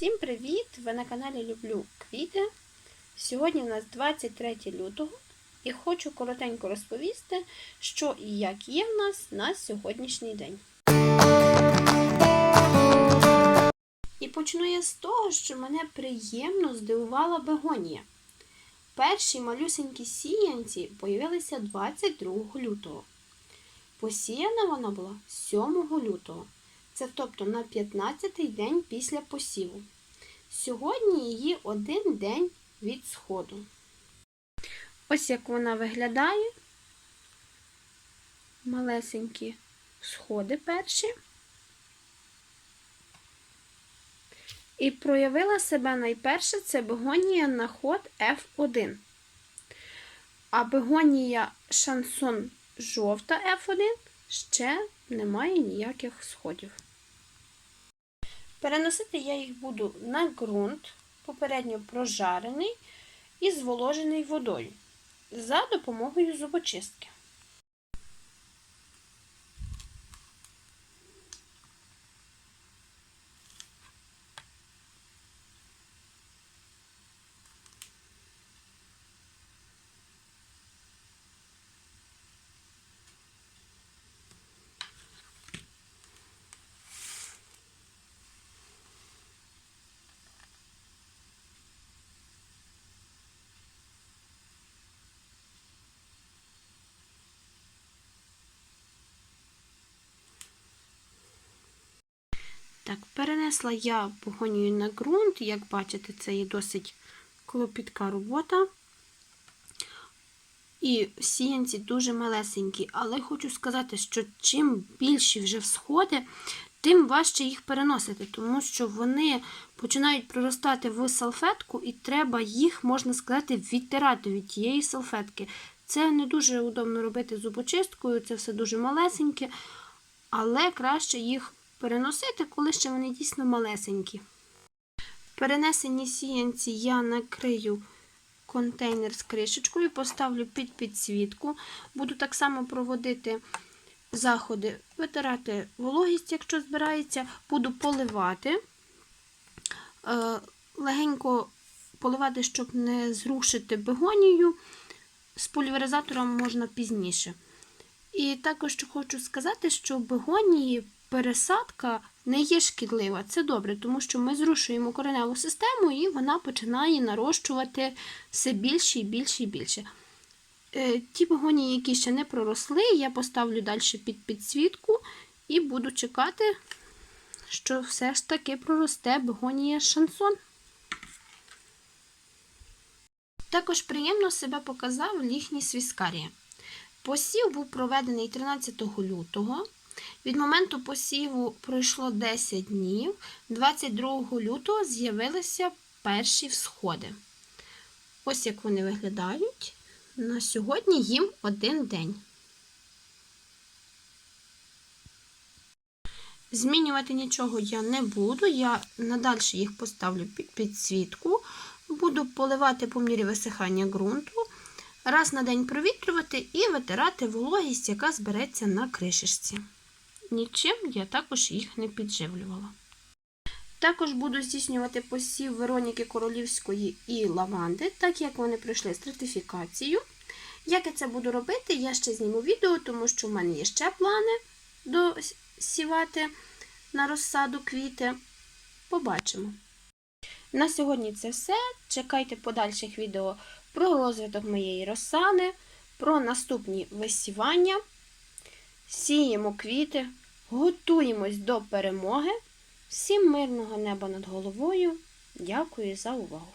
Всім привіт! Ви на каналі Люблю Квіти. Сьогодні у нас 23 лютого і хочу коротенько розповісти, що і як є в нас на сьогоднішній день. І почну я з того, що мене приємно здивувала бегонія. Перші малюсенькі сіянці появилися 22 лютого. Посіяна вона була 7 лютого. Це тобто на 15-й день після посіву. Сьогодні її один день від сходу. Ось як вона виглядає. Малесенькі сходи перші. І проявила себе найперше це бегонія на ход F1. А бегонія шансон жовта F1 ще немає ніяких сходів. Переносити я їх буду на ґрунт, попередньо прожарений і зволожений водою за допомогою зубочистки. Так, перенесла я погонію на ґрунт. Як бачите, це є досить клопітка робота. І сіянці дуже малесенькі, але хочу сказати, що чим більші вже всходи, тим важче їх переносити, тому що вони починають проростати в салфетку, і треба їх, можна сказати, відтирати від тієї салфетки. Це не дуже удобно робити зубочисткою, це все дуже малесеньке, але краще їх переносити, коли ще вони дійсно малесенькі. Перенесені сіянці я накрию контейнер з кришечкою, поставлю під підсвітку. Буду так само проводити заходи, витирати вологість, якщо збирається, буду поливати, е, легенько поливати, щоб не зрушити бегонію. З поліверизатором можна пізніше. І також хочу сказати, що бегонії пересадка не є шкідлива. Це добре, тому що ми зрушуємо кореневу систему і вона починає нарощувати все більше і більше і більше. Е, ті бегонії, які ще не проросли, я поставлю далі під підсвітку і буду чекати, що все ж таки проросте бегонія шансон. Також приємно себе показав ліхній свіскарія. Посів був проведений 13 лютого. Від моменту посіву пройшло 10 днів. 22 лютого з'явилися перші всходи. Ось як вони виглядають. На сьогодні їм один день. Змінювати нічого я не буду. Я надалі їх поставлю під підсвітку. Буду поливати по мірі висихання ґрунту, раз на день провітрювати і витирати вологість, яка збереться на кришечці. Нічим я також їх не підживлювала. Також буду здійснювати посів Вероніки Королівської і лаванди, так як вони пройшли стратифікацію. Як я це буду робити, я ще зніму відео, тому що в мене є ще плани досівати на розсаду квіти. Побачимо. На сьогодні це все. Чекайте подальших відео про розвиток моєї розсади, про наступні висівання. Сіємо квіти, готуємось до перемоги. Всім мирного неба над головою. Дякую за увагу!